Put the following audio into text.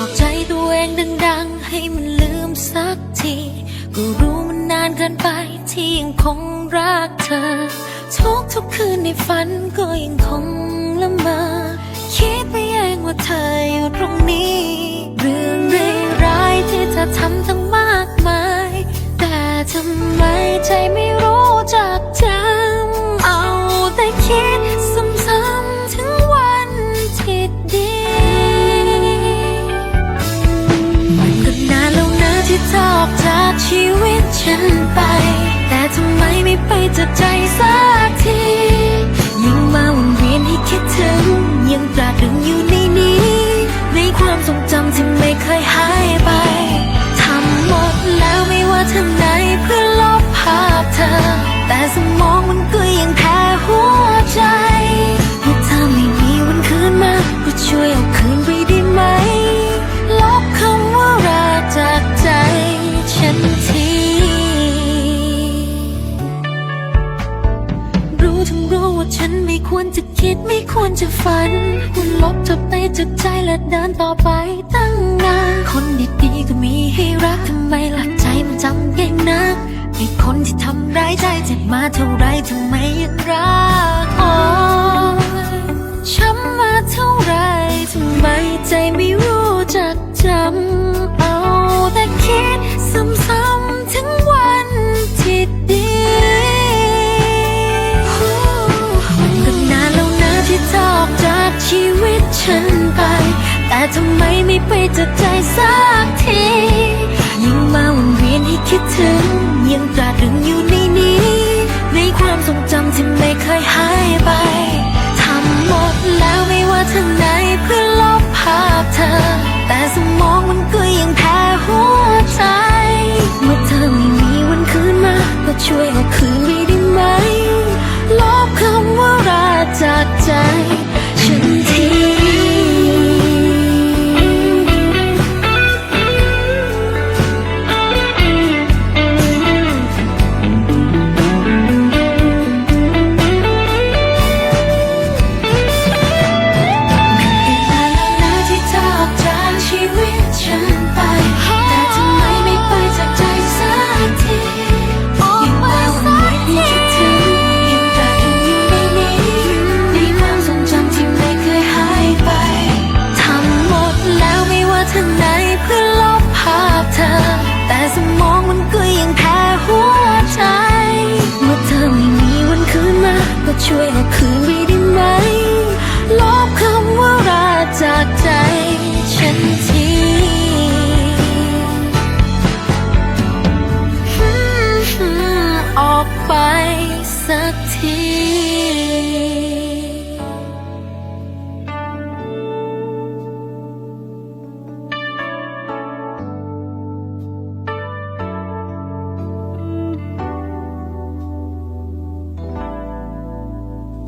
บอกใจตัวเองดังๆ ให้มันลืมสักที ก็รู้มันนานเกินไปที่ยังคงรักเธอ ทุกทุกคืนในฝันก็ยังคงละเมอคิดไปเองว่าเธออยู่ตรงนี้ เรื่องร้ายๆที่เธอทำทั้งมากมาย แต่ทำไมใจไม่รู้ ฉันไป แต่ทำไมไม่ไปจากใจสัก ฉันไม่ควรจะคิดไม่ควรจะฝัน คุณลบเธอไปจากใจและเดินต่อไปตั้งนานคนดีๆก็มีให้รักทำไมล่ะใจมันจำเก่งนักไอ้คนที่ทำร้ายใจเจ็บมาเท่าไรทำไมยังรักอ๋อช้ำ ฉันไป แต่ทำไมไม่ไปจากใจสักที ยิ่งมาวนเวียนให้คิดถึง ยังตราตรึงอยู่ในนี้ ในความทรงจำที่ไม่เคยหาย ช่วยเอาคืนไปได้ไหม ลบคำว่ารักจากใจฉันทีอืมออกไปสัก